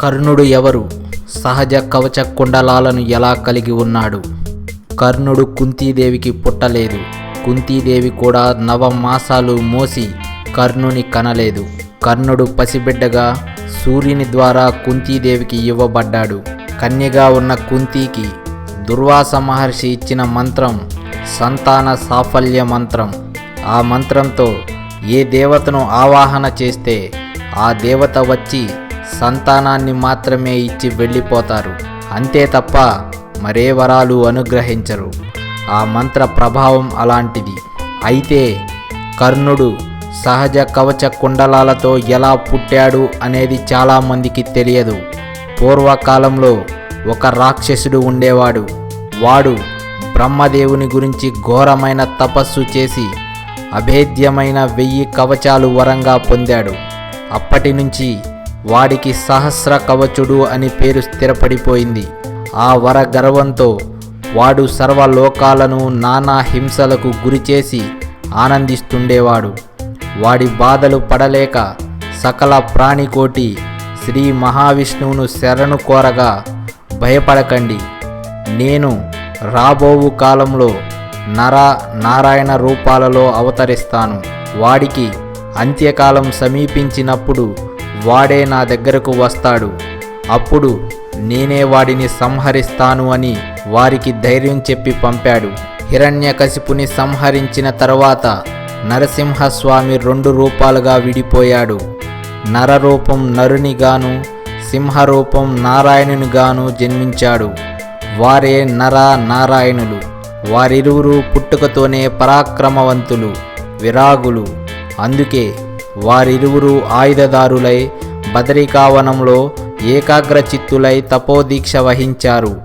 కర్ణుడు ఎవరు? సహజ కవచ కుండలాలను ఎలా కలిగి ఉన్నాడు? కర్ణుడు కుంతీదేవికి పుట్టలేదు. కుంతీదేవి కూడా నవమాసాలు మోసి కర్ణుని కనలేదు. కర్ణుడు పసిబిడ్డగా సూర్యుని ద్వారా కుంతీదేవికి ఇవ్వబడ్డాడు. కన్యగా ఉన్న కుంతీకి దుర్వాస మహర్షి ఇచ్చిన మంత్రం సంతాన సాఫల్య మంత్రం. ఆ మంత్రంతో ఏ దేవతను ఆవాహన చేస్తే ఆ దేవత వచ్చి సంతానాన్ని మాత్రమే ఇచ్చి వెళ్ళిపోతారు. అంతే తప్ప మరే వరాలు అనుగ్రహించరు. ఆ మంత్ర ప్రభావం అలాంటిది. అయితే కర్ణుడు సహజ కవచ కుండలాలతో ఎలా పుట్టాడు అనేది చాలామందికి తెలియదు. పూర్వకాలంలో ఒక రాక్షసుడు ఉండేవాడు. వాడు బ్రహ్మదేవుని గురించి ఘోరమైన తపస్సు చేసి అభేద్యమైన వెయ్యి కవచాలు వరంగా పొందాడు. అప్పటి నుంచి వాడికి సహస్ర కవచుడు అని పేరు స్థిరపడిపోయింది. ఆ వర గర్వంతో వాడు సర్వలోకాలను నానా హింసలకు గురిచేసి ఆనందిస్తుండేవాడు. వాడి బాధలు పడలేక సకల ప్రాణికోటి శ్రీ మహావిష్ణువును శరణు కోరగా భయపడకండి. నేను రాబోవు కాలంలో నర నారాయణ రూపాలలో అవతరిస్తాను. వాడికి అంత్యకాలం సమీపించినప్పుడు వాడే నా దగ్గరకు వస్తాడు. అప్పుడు నేనే వాడిని సంహరిస్తాను అని వారికి ధైర్యం చెప్పి పంపాడు. హిరణ్యకశిపుని సంహరించిన తర్వాత నరసింహస్వామి రెండు రూపాలుగా విడిపోయాడు. నరరూపం నరునిగాను సింహరూపం నారాయణునిగాను జన్మించాడు. వారే నర నారాయణులు. వారిరువురు పుట్టుకతోనే పరాక్రమవంతులు విరాగులు. అందుకే వారిరువురు ఆయుధదారులై బదరికావనంలో ఏకాగ్రచిత్తులై తపోదీక్ష వహించారు.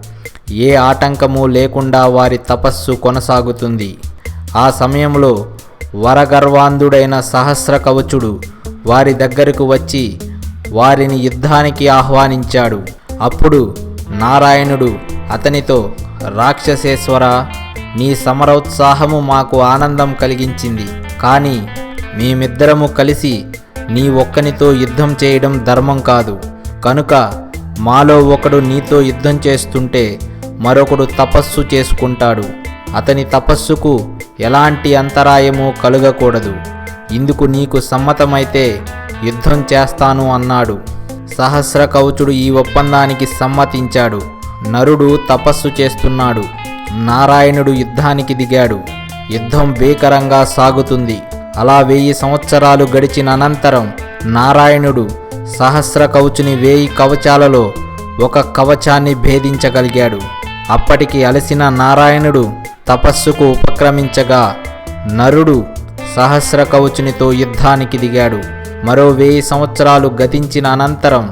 ఏ ఆటంకము లేకుండా వారి తపస్సు కొనసాగుతుంది. ఆ సమయంలో వరగర్వాంధుడైన సహస్ర కవచుడు వారి దగ్గరకు వచ్చి వారిని యుద్ధానికి ఆహ్వానించాడు. అప్పుడు నారాయణుడు అతనితో రాక్షసేశ్వర నీ సమరోత్సాహము మాకు ఆనందం కలిగించింది. కానీ మేమిద్దరము కలిసి నీ ఒక్కనితో యుద్ధం చేయడం ధర్మం కాదు. కనుక మాలో ఒకడు నీతో యుద్ధం చేస్తుంటే మరొకడు తపస్సు చేసుకుంటాడు. అతని తపస్సుకు ఎలాంటి అంతరాయము కలుగకూడదు. ఇందుకు నీకు సమ్మతమైతే యుద్ధం చేస్తాను అన్నాడు. సహస్ర కవచుడు ఈ ఒప్పందానికి సమ్మతించాడు. నరుడు తపస్సు చేస్తున్నాడు. నారాయణుడు యుద్ధానికి దిగాడు. యుద్ధం భీకరంగా సాగుతుంది. అలా వెయ్యి సంవత్సరాలు గడిచిన అనంతరం నారాయణుడు సహస్ర కవచుని వేయి కవచాలలో ఒక కవచాన్ని భేదించగలిగాడు. అప్పటికి అలసిన నారాయణుడు తపస్సుకు ఉపక్రమించగా నరుడు సహస్ర కవచునితో యుద్ధానికి దిగాడు. మరో వెయ్యి సంవత్సరాలు గతించిన అనంతరం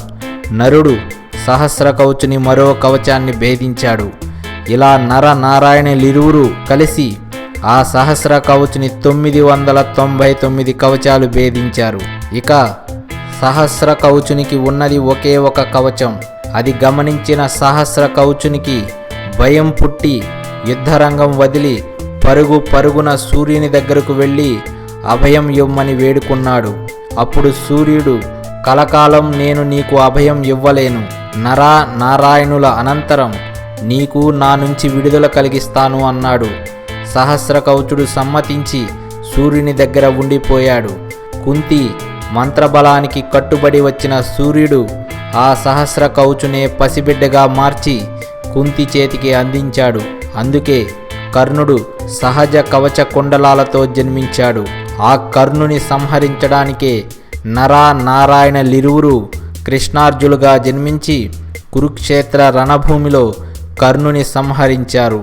నరుడు సహస్ర కవచుని మరో కవచాన్ని భేదించాడు. ఇలా నర నారాయణులిరువురు కలిసి ఆ సహస్ర కవచుని తొమ్మిది వందల తొంభై తొమ్మిది కవచాలు భేదించారు. ఇక సహస్ర కవచునికి ఉన్నది ఒకే ఒక కవచం. అది గమనించిన సహస్ర కవచునికి భయం పుట్టి యుద్ధరంగం వదిలి పరుగు పరుగున సూర్యుని దగ్గరకు వెళ్ళి అభయం ఇవ్వమని వేడుకున్నాడు. అప్పుడు సూర్యుడు కలకాలం నేను నీకు అభయం ఇవ్వలేను. నరా నారాయణుల అనంతరం నీకు నా నుంచి విడుదల కలిగిస్తాను అన్నాడు. సహస్ర కవచుడు సమ్మతించి సూర్యుని దగ్గర ఉండిపోయాడు. కుంతి మంత్రబలానికి కట్టుబడి వచ్చిన సూర్యుడు ఆ సహస్ర కవచునే పసిబిడ్డగా మార్చి కుంతి చేతికి అందించాడు. అందుకే కర్ణుడు సహజ కవచ కుండలాలతో జన్మించాడు. ఆ కర్ణుని సంహరించడానికే నరా నారాయణలిరువురు కృష్ణార్జులుగా జన్మించి కురుక్షేత్ర రణభూమిలో కర్ణుని సంహరించారు.